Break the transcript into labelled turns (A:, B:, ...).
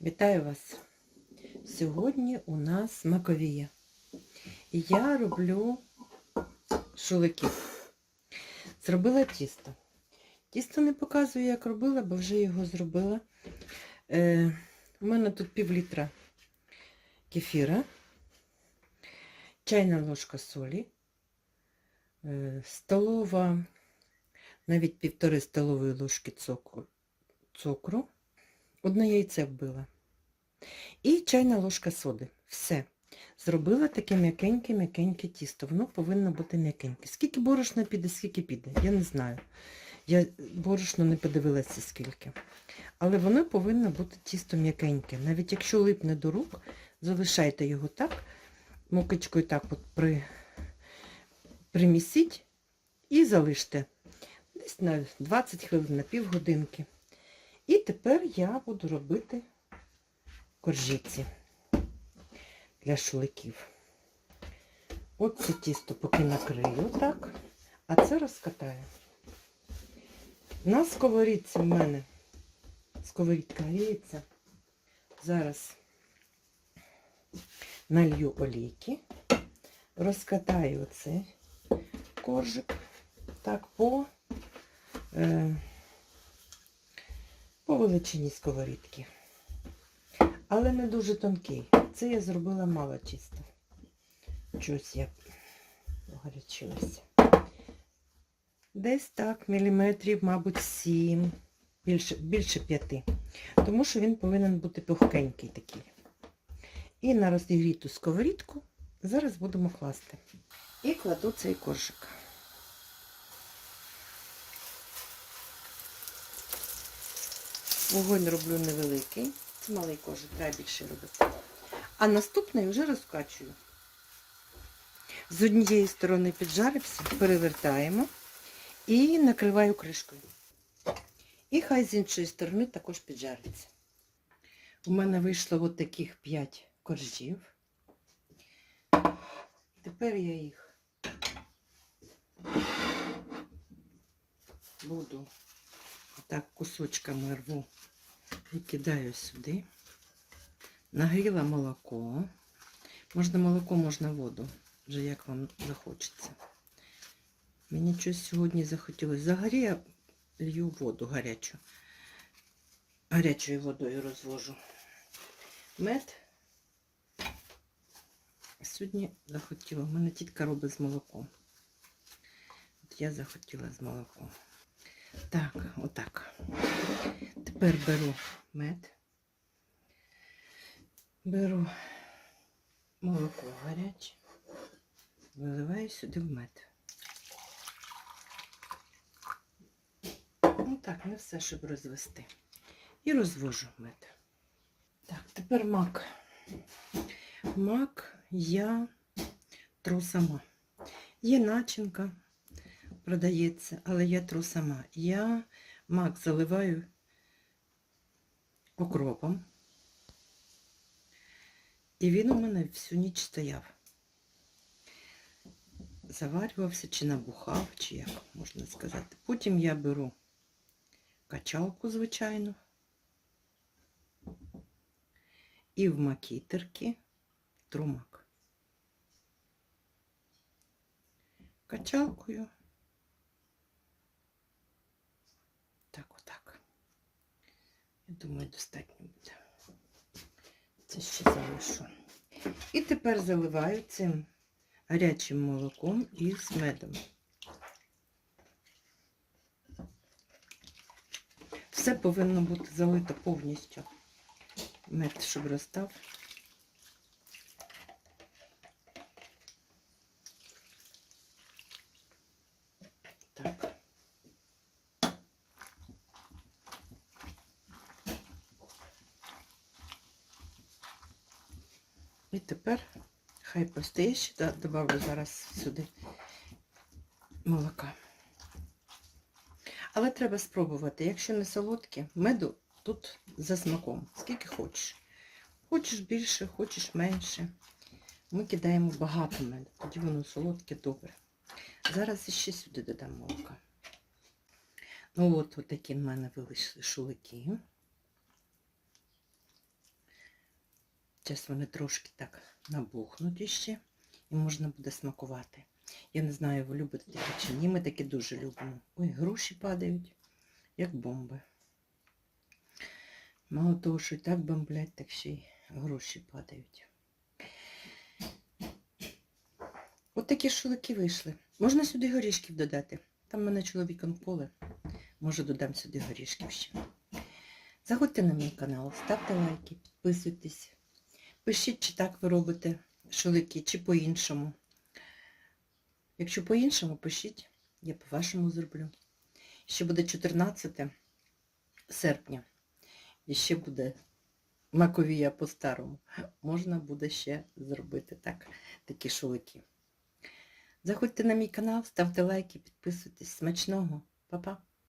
A: Вітаю вас! Сьогодні у нас маковія. І я роблю шулики. Зробила тісто. Тісто не показую, як робила, бо вже його зробила. Е, у мене тут пів літра кефіра, чайна ложка солі, е, столова, навіть півтори столової ложки цукру, цукру одне яйце вбила. І чайна ложка соди. Все. Зробила таке м'якеньке-м'якеньке тісто. Воно повинно бути м'якеньке. Скільки борошна піде, скільки піде, я не знаю. Я борошно не подивилася скільки. Але воно повинно бути тісто м'якеньке. Навіть якщо липне до рук, залишайте його так, мукочкою так от при, примісіть і залиште. Десь на 20 хвилин, на півгодинки. І тепер я буду робити коржиці для шуликів. От це тісто поки накрию так, а це розкатаю. На сковорідці в мене сковорідка гріється. Зараз налью олійки, розкатаю оцей коржик так по, е, по величині сковорідки. Але не дуже тонкий. Це я зробила мало чисто. Чогось я погарячилася. Десь так, міліметрів, мабуть, 7, більше, більше 5. Тому що він повинен бути пухкенький такий. І на розігріту сковорідку зараз будемо класти. І кладу цей коржик. Вогонь роблю невеликий. Це малий кожик, треба більше робити. А наступний вже розкачую. З однієї сторони піджарився, перевертаємо і накриваю кришкою. І хай з іншої сторони також піджариться. У мене вийшло от таких 5 коржів. Тепер я їх буду так кусочками рву і кидаю сюди. Нагріла молоко. Можна молоко, можна воду, вже як вам захочеться. Мені щось сьогодні захотілося. Взагалі я лью воду гарячу. Гарячою водою розвожу. Мед. Сьогодні захотіла. У мене тітка робить з молоком. От я захотіла з молоком. Так, отак. Тепер беру мед. Беру молоко гаряче, виливаю сюди в мед. Ну так, не все, щоб розвести. І розвожу мед. Так, тепер мак. Мак я тру сама. Є начинка, продається, але я тру сама. Я мак заливаю окропом. І він у мене всю ніч стояв. Заварювався, чи набухав, чи як можна сказати. Потім я беру качалку, звичайно, і в макітерки трумак. Качалкою. Так, отак. Я думаю, достатньо буде. Це ще залишу. І тепер заливаю цим гарячим молоком і з медом. Все повинно бути залито повністю. Мед, щоб розстав. Так. І тепер хай постоє ще, добавлю зараз сюди молока. Але треба спробувати. Якщо не солодке, меду тут за смаком, скільки хочеш. Хочеш більше, хочеш менше. Ми кидаємо багато меду, тоді воно солодке добре. Зараз ще сюди додам молока. Ну от, от такі в мене вийшли шулики. Зараз вони трошки так набухнуть іще і можна буде смакувати. Я не знаю, ви любите таке чи ні, ми таке дуже любимо. Ой, груші падають, як бомби. Мало того, що і так бомблять, так ще й гроші падають. От такі шулики вийшли. Можна сюди горішків додати. Там в мене чоловік онколи. Може додам сюди горішків ще. Заходьте на мій канал, ставте лайки, підписуйтесь. Пишіть, чи так ви робите шулики, чи по-іншому. Якщо по-іншому, пишіть, я по-вашому зроблю. Ще буде 14 серпня. І ще буде маковія по-старому. Можна буде ще зробити так, такі шулики. Заходьте на мій канал, ставте лайки, підписуйтесь. Смачного. Па-па.